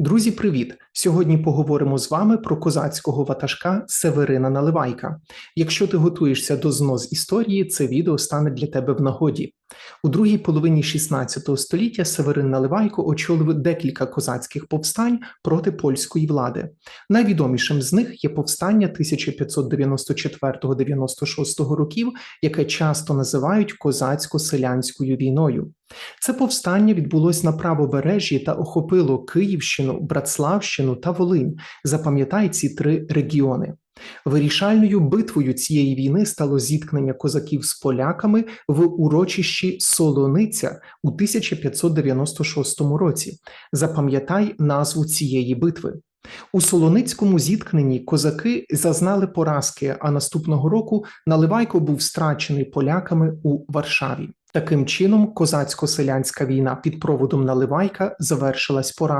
Друзі, привіт! Сьогодні поговоримо з вами про козацького ватажка Северина Наливайка. Якщо ти готуєшся до знос історії, це відео стане для тебе в нагоді. У другій половині 16 століття Северин Наливайко очолив декілька козацьких повстань проти польської влади. Найвідомішим з них є повстання 1594-96 років, яке часто називають козацько-селянською війною. Це повстання відбулось на правобережжі та охопило Київщину, Братславщину та Волинь. Запам'ятай ці три регіони. Вирішальною битвою цієї війни стало зіткнення козаків з поляками в урочищі Солониця у 1596 році. Запам'ятай назву цієї битви. У Солоницькому зіткненні козаки зазнали поразки, а наступного року Наливайко був страчений поляками у Варшаві. Таким чином, козацько-селянська війна під проводом Наливайка завершилась поразкою.